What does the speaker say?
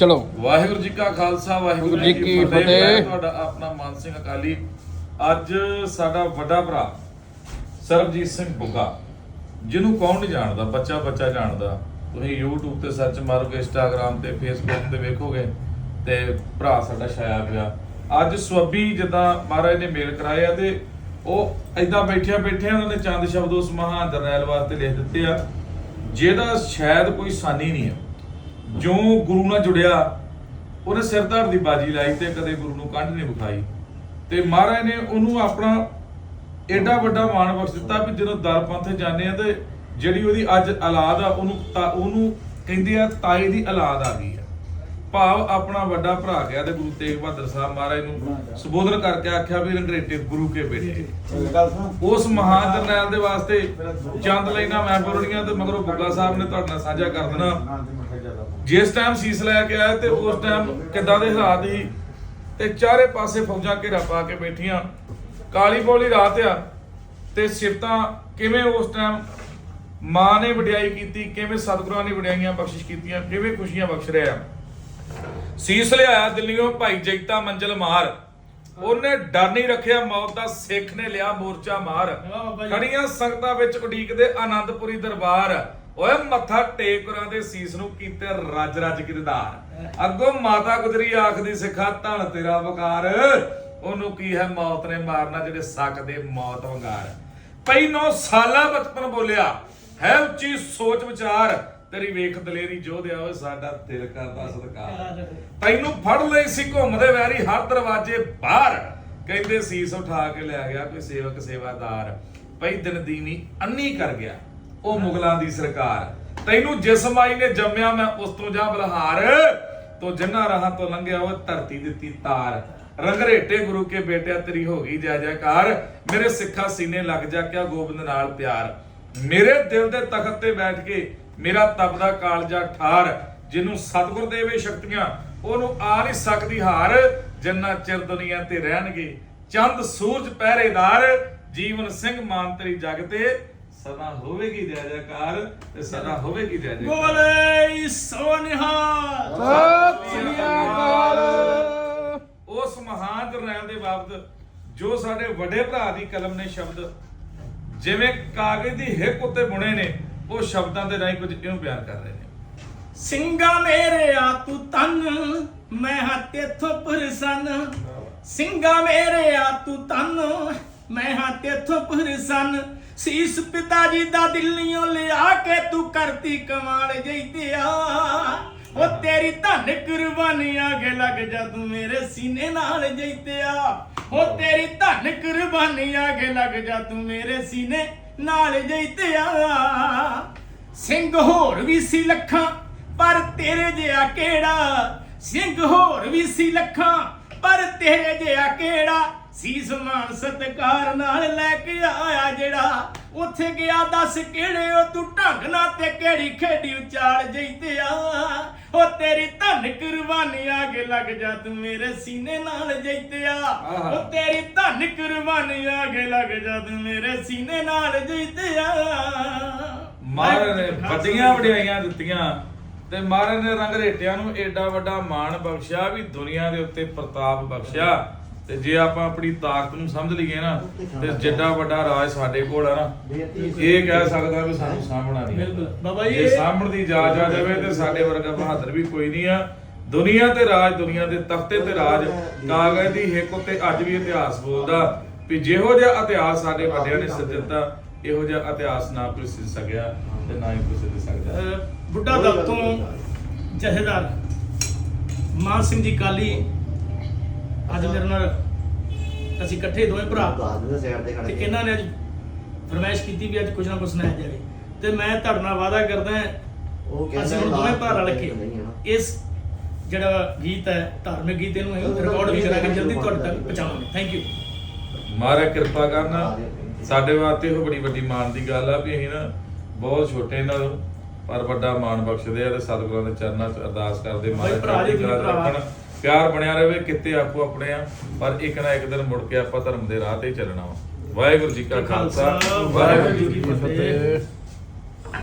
ਚਲੋ। ਵਾਹਿਗੁਰੂ ਜੀ ਕਾ ਖਾਲਸਾ ਵਾਹਿਗੁਰੂ ਜੀ ਕੀ ਫਤਿਹ। ਮੈਂ ਤੁਹਾਡਾ ਆਪਣਾ ਮਾਨ ਸਿੰਘ ਅਕਾਲੀ। ਅੱਜ ਸਾਡਾ ਵੱਡਾ ਭਰਾ ਸਰਬਜੀਤ ਸਿੰਘ ਬੁੱਗਾ ਜਿਹਨੂੰ ਕੌਣ ਨਹੀਂ ਜਾਣਦਾ ਬੱਚਾ ਬੱਚਾ ਜਾਣਦਾ। ਤੁਸੀਂ YouTube ਤੇ ਸਰਚ ਮਾਰੋਗੇ Instagram ਤੇ Facebook ਤੇ ਵੇਖੋਗੇ ਤੇ ਭਰਾ ਸਾਡਾ ਛਾਇਆ ਪਿਆ। ਅੱਜ ਸਵੱਬੀ ਜਿੱਦਾਂ ਮਹਾਰਾਜ ਨੇ ਮੇਲ ਕਰਾਇਆ ਤੇ ਉਹ ਐਦਾਂ ਬੈਠਿਆ ਬੈਠਿਆ ਉਹਨਾਂ ਨੇ ਚੰਦ ਸ਼ਬਦ ਉਸ ਮਹਾਨ ਜਰਨੈਲ ਵਾਸਤੇ ਲਿਖ ਦਿੱਤੇ ਆ ਜਿਹਦਾ ਸ਼ਾਇਦ ਕੋਈ ਸਾਨੀ ਨਹੀਂ ਹੈ ਜੋ ਗੁਰੂ ਨਾਲ ਜੁੜਿਆ, ਉਹਨੇ ਸਿਰਧਾਰ ਦੀ ਬਾਜੀ ਲਾਈ ਤੇ ਕਦੇ ਗੁਰੂ ਨੂੰ ਕੰਢ ਨਹੀਂ ਵਿਖਾਈ। ਤੇ ਮਹਾਰਾਜ ਨੇ ਉਹਨੂੰ ਆਪਣਾ ਐਡਾ ਵੱਡਾ ਮਾਣ ਬਖਸ਼ ਦਿੱਤਾ ਵੀ ਜਦੋਂ ਦਰ ਪੰਥ ਜਾਂਦੇ ਆ ਤੇ ਜਿਹੜੀ ਉਹਦੀ ਅੱਜ ਔਲਾਦ ਆ, ਉਹਨੂੰ ਤਾ- ਉਹਨੂੰ ਕਹਿੰਦੇ ਆ ਤਾਏ ਦੀ ਔਲਾਦ ਆ ਗਈ। ਆ ਭਾਵ ਆਪਣਾ ਵੱਡਾ ਭਰਾ ਗਿਆ ਤੇ ਗੁਰੂ ਤੇਗ ਬਹਾਦਰ ਸਾਹਿਬ ਮਹਾਰਾਜ ਨੂੰ ਸੰਬੋਧਨ ਕਰਕੇ ਆਖਿਆ ਵੀ ਰੰਗਰੇਟੇ ਗੁਰੂ ਕੇ ਬੇਟੇ ਉਸ ਮਹਾਨ ਜਰਨੈਲ ਦੇ ਵਾਸਤੇ ਚੰਦ ਲੈਣਾ ਮੈਂ ਬੋਲਣੀਆਂ ਤੇ ਮਗਰੋਂ ਬੁੱਗਾ ਸਾਹਿਬ ਨੇ ਤੁਹਾਡੇ ਨਾਲ ਸਾਂਝਾ ਕਰ ਦੇਣਾ। ਜਿਸ ਟਾਈਮ ਸੀਸ ਲੈ ਕੇ ਆਇਆ ਤੇ ਉਸ ਟਾਈਮ ਕਿੱਦਾਂ ਦੇ ਹਾਲਾਤ ਸੀ ਤੇ ਚਾਰੇ ਪਾਸੇ ਫੌਜਾਂ ਘੇਰਾ ਪਾ ਕੇ ਬੈਠੀਆਂ। ਕਾਲੀ ਬੋਲੀ ਰਾਤ ਆ ਤੇ ਸਿਫਤਾਂ ਕਿਵੇਂ ਉਸ ਟਾਈਮ ਮਾਂ ਨੇ ਵਡਿਆਈ ਕੀਤੀ, ਕਿਵੇਂ ਸਤਿਗੁਰਾਂ ਨੇ ਵਡਿਆਈਆਂ ਬਖਸ਼ਿਸ਼ ਕੀਤੀਆਂ, ਕਿਵੇਂ ਖੁਸ਼ੀਆਂ ਬਖਸ਼ ਰਿਹਾ ਸੀਸ ਲਿਆਇਆ ਦਿੱਲੀੋਂ ਭਾਈ ਜੈਤਾ ਮੰਜ਼ਲ ਮਾਰ। ਉਹਨੇ ਡਰ ਨਹੀਂ ਰੱਖਿਆ ਮੌਤ ਦਾ ਸਿੱਖ ਨੇ ਲਿਆ ਮੋਰਚਾ ਮਾਰ। ਖੜੀਆਂ ਸੰਗਤਾਂ ਵਿੱਚ ਉਡੀਕਦੇ ਆਨੰਦਪੁਰੀ ਦਰਬਾਰ। ਓਏ ਮੱਥਾ ਟੇਕਰਾਂ ਦੇ ਸੀਸ ਨੂੰ ਕੀਤੇ ਰੱਜ ਰੱਜ ਕਿਰਦਾਰ ਅੱਗੋਂ ਮਾਤਾ ਗੁਜਰੀ ਆਖਦੀ ਸਿੱਖਾ ਧਣ ਤੇਰਾ ਵਕਾਰ। ਉਹਨੂੰ ਕੀ ਹੈ ਮੌਤ ਨੇ ਮਾਰਨਾ ਜਿਹੜੇ ਸਕਦੇ ਮੌਤ ਵੰਗਾਰ। ਪਈ ਨੌ ਸਾਲਾ ਬਚਪਨ ਬੋਲਿਆ। ਹੈ ਉੱਚੀ ਸੋਚ ਵਿਚਾਰ ਤੇਰੀ ਵੇਖ ਦਲੇਰੀ ਜੋਧਿਆ ਓਏ ਸਾਡਾ ਦਿਲ ਕਰਦਾ ਸਤਕਾਰ ਤੈਨੂੰ ਫੜ ਲਈ ਸੀ ਘੁੰਮਦੇ ਵੈਰੀ ਹਰ ਦਰਵਾਜ਼ੇ ਬਾਹਰ। ਕਹਿੰਦੇ ਸੀਸ ਉਠਾ ਕੇ ਲੈ ਗਿਆ ਕੋਈ ਸੇਵਕ ਸੇਵਾਦਾਰ। ਪਈ ਦਿਨ ਦੀਨੀ ਅੰਨੀ ਕਰ ਗਿਆ ਉਹ ਮੁਗਲਾਂ ਦੀ ਸਰਕਾਰ। ਤੈਨੂੰ ਜਿਸਮ ਆਈ ਨੇ ਜੰਮਿਆ ਮੈਂ ਉਸ ਤੋਂ ਜਾ ਬਲਹਾਰ। ਤੋ ਜਿੰਨਾ ਰਾਹਾਂ ਤੋਂ ਲੰਘਿਆ ਉਹ ਧਰਤੀ ਦਿੱਤੀ ਤਾਰ। ਰੰਗਰੇਟੇ ਗੁਰੂ ਕੇ ਬੇਟਿਆ ਤੇਰੀ ਹੋ ਗਈ ਜੈ ਜੈਕਾਰ। ਮੇਰੇ ਸਿੱਖਾ ਸੀਨੇ ਲੱਗ ਜਾ ਕਿਆ ਗੋਬਿੰਦ ਨਾਲ ਪਿਆਰ। ਮੇਰੇ ਦਿਲ ਦੇ ਤਖਤ ਤੇ ਬੈਠ ਕੇ ਮੇਰਾ ਤਪਦਾ ਕਾਲਜਾ ਠਾਰ ਜਿਹਨੂੰ ਸਤਿਗੁਰ ਦੇਵੇ ਸ਼ਕਤੀਆਂ ਉਹਨੂੰ ਆ ਨਹੀਂ ਸਕਦੀ ਹਾਰ ਜਿੰਨਾ ਚਿਰ ਦੁਨੀਆ ਤੇ ਰਹਿਣਗੇ। ਚੰਦ ਸੂਰਜ ਪਹਿਰੇਦਾਰ ਜੀਵਨ ਸਿੰਘ ਮਾਨ ਤੇਰੀ ਜਗ ਤੇ ਸਦਾ ਹੋਵੇਗੀ ਜੈ ਜੈਕਾਰ ਤੇ ਸਦਾ ਹੋਵੇਗੀ ਜੈ ਜੈਕਾਰ। ਬੋਲੇ ਸੋਨਿਹਾ ਸਤਿ ਸ੍ਰੀ ਅਕਾਲ। ਉਸ ਮਹਾਨ ਜਰਨੈਲ ਦੇ ਬਾਬਤ ਜੋ ਸਾਡੇ ਵੱਡੇ ਭਰਾ ਦੀ ਕਲਮ ਨੇ ਸ਼ਬਦ ਜਿਵੇਂ ਕਾਗਜ਼ ਦੀ ਹਿੱਕ ਉੱਤੇ ਬੁਣੇ ਨੇ, ਉਹ ਸ਼ਬਦਾਂ ਦੇ ਰਾਹੀਂ ਕੁਝ ਇਉਂ ਬਿਆਨ ਕਰ ਰਹੇ ਨੇ। ਸਿੰਘਾ ਮੇਰੇ ਤੂੰ ਤਨ, ਮੈਂ ਹਾਂ ਤੇਥੋਂ ਪਰਸਨ। ਸਿੰਘਾ ਮੇਰੇ ਤੂੰ ਤਨ, ਮੈਂ ਹਾਂ ਪਰਸਨ। ਸੀਸ ਪਿਤਾ ਜੀ ਦਾ ਦਿੱਲੀੋਂ ਲਿਆ ਕੇ ਤੂੰ ਕਰਤੀ ਕਮਾਲ ਜਈਤਿਆ ਉਹ ਤੇਰੀ ਧਨ ਕੁਰਬਾਨੀ ਆਗੇ ਲੱਗ ਜਾ, ਤੂੰ ਮੇਰੇ ਸੀਨੇ ਨਾਲ ਜਈਤਿਆ ਉਹ ਤੇਰੀ ਧਨ ਕੁਰਬਾਨੀ ਆ ਕੇ ਲੱਗ ਜਾ, ਤੂੰ ਮੇਰੇ ਸੀਨੇ ਨਾਲ ਜਈਤਿਆ ਸਿੰਘ ਹੋਰ ਵੀ ਸੀ ਲੱਖਾਂ, ਪਰ ਤੇਰੇ ਜਿਹਾ ਕਿਹੜਾ? ਸਿੰਘ ਹੋਰ ਵੀ ਸੀ ਲੱਖਾਂ, ਪਰ ਤੇਰੇ ਜਿਹਾ ਕਿਹੜਾ? ਸੀਸ ਮਾਨ ਸਤਕਾਰ ਨਾਲ ਲੈ ਕੇ ਆਇਆ ਜਿਹੜਾ ਉੱਥੇ ਗਿਆ ਦੱਸ ਕਿਹੜੇ ਉਹ ਤੂੰ ਢੰਗ ਨਾਲ ਤੇ ਕਿਹੜੀ ਖੇਡੀ ਉਚਾਲ ਜਈਤਿਆ ਉਹ ਤੇਰੀ ਧਨ ਕੁਰਬਾਨੀ ਆਗੇ ਲੱਗ ਜਾ ਤੂੰ ਮੇਰੇ ਸੀਨੇ ਨਾਲ ਜਈਤਿਆ ਉਹ ਤੇਰੀ ਧਨ ਕੁਰਬਾਨੀ ਆਗੇ ਲੱਗ ਜਾ ਤੂੰ ਮੇਰੇ ਸੀਨੇ ਨਾਲ ਜਈਤਿਆ ਮਹਾਰਾਜ ਨੇ ਵੱਡੀਆਂ ਵਡਿਆਈਆਂ ਦਿੱਤੀਆਂ ਤੇ ਮਹਾਰਾਜ ਨੇ ਰੰਗਰੇਟਿਆਂ ਨੂੰ ਏਡਾ ਵੱਡਾ ਮਾਣ ਬਖਸ਼ਿਆ ਵੀ ਦੁਨੀਆ ਦੇ ਉੱਤੇ ਪ੍ਰਤਾਪ ਬਖਸ਼ਿਆ। ਤੇ ਜੇ ਆਪਾਂ ਆਪਣੀ ਤਾਕਤ ਨੂੰ ਸਮਝ ਲਈਏ ਨਾ ਤੇ ਜਿੱਡਾ ਵੱਡਾ ਰਾਜ ਸਾਡੇ ਕੋਲ ਆ ਨਾ ਇਹ ਕਹਿ ਸਕਦਾ ਵੀ ਸਾਨੂੰ ਸਾਹਮਣਾ ਨਹੀਂ ਬਿਲਕੁਲ। ਬਾਬਾ ਜੀ, ਜੇ ਸਾਹਮਣ ਦੀ ਜਾਚ ਆ ਜਾਵੇ ਤੇ ਸਾਡੇ ਵਰਗਾ ਬਹਾਦਰ ਵੀ ਕੋਈ ਨਹੀਂ ਆ। ਦੁਨੀਆ ਤੇ ਰਾਜ ਦੁਨੀਆ ਦੇ ਤਖਤੇ ਤੇ ਰਾਜ ਕਾਗਜ਼ ਦੀ ਹਿੱਕ ਉੱਤੇ ਅੱਜ ਵੀ ਇਤਿਹਾਸ ਬੋਲਦਾ ਵੀ ਜਿਹੋ ਜਿਹਾ ਇਤਿਹਾਸ ਸਾਡੇ ਵੱਡਿਆਂ ਨੇ ਸਿਰ ਦਿੱਤਾ ਇਹੋ ਜਿਹਾ ਇਤਿਹਾਸ ਨਾ ਕੋਈ ਸਿਰ ਸਕਿਆ ਤੇ ਨਾ ਹੀ ਕੋਈ ਸਿਰ ਸਕਦਾ। ਬੁੱਢਾ ਦਲ ਤੋਂ ਜਥੇਦਾਰ ਮਾਨ ਸਿੰਘ ਜੀ ਕਾਲੀ ਅੱਜ ਮੇਰੇ ਨਾਲ ਅਸੀਂ ਇਕੱਠੇ ਦੋਵੇਂ ਭਰਾ। ਤੇ ਇਹਨਾਂ ਨੇ ਅੱਜ ਫਰਮਾਇਸ਼ ਕੀਤੀ ਵੀ ਅੱਜ ਕੁਝ ਨਾ ਕੁਝ ਸੁਣਾਇਆ ਜਾਵੇ। ਤੇ ਮੈਂ ਤੁਹਾਡੇ ਨਾਲ ਵਾਅਦਾ ਕਰਦਾ ਹਾਂ ਅਸੀਂ ਹੁਣ ਦੋਵੇਂ ਭਰਾ ਰਲ ਕੇ ਇਸ ਜਿਹੜਾ ਗੀਤ ਹੈ ਧਾਰਮਿਕ ਗੀਤ ਇਹਨੂੰ ਰਿਕਾਰਡ ਵੀ ਕਰਾਂਗੇ ਜਲਦੀ ਤੁਹਾਡੇ ਤੱਕ ਪਹੁੰਚਾਵਾਂਗੇ। ਥੈਂਕ ਯੂ ਮਹਾਰਾਜ ਕਿਰਪਾ ਕਰਨਾ। ਸਾਡੇ ਵਾਸਤੇ ਇਹ ਬੜੀ ਵੱਡੀ ਮਾਣ ਦੀ ਗੱਲ ਆ ਵੀ ਅਸੀਂ ਨਾ ਬਹੁਤ ਛੋਟੇ ਇਹਨਾਂ ਨੂੰ ਪਰ ਵੱਡਾ ਮਾਣ ਬਖਸ਼ਦੇ ਆ ਤੇ ਸਤਿਗੁਰਾਂ ਦੇ ਚਰਨਾਂ 'ਚ ਅਰਦਾਸ ਕਰਦੇ ਮਹਾਰਾਜ ਭਰਾ ਜੀ, 'ਚ ਭਰਾ। ਰੱਖਣ। ਪਿਆਰ ਬਣਿਆ ਰਹੇ ਕਿਤੇ ਆਪੋ ਆਪਣੇ ਆ ਪਰ ਇੱਕ ਨਾ ਇੱਕ ਦਿਨ ਮੁੜ ਕੇ ਆਪਾਂ ਧਰਮ ਦੇ ਰਾਹ ਤੇ ਚੱਲਣਾ ਵਾ। ਵਾਹਿਗੁਰੂ ਜੀ ਕਾ ਖਾਲਸਾ ਵਾਹਿਗੁਰੂ ਜੀ ਕੀ ਫਤਿਹ।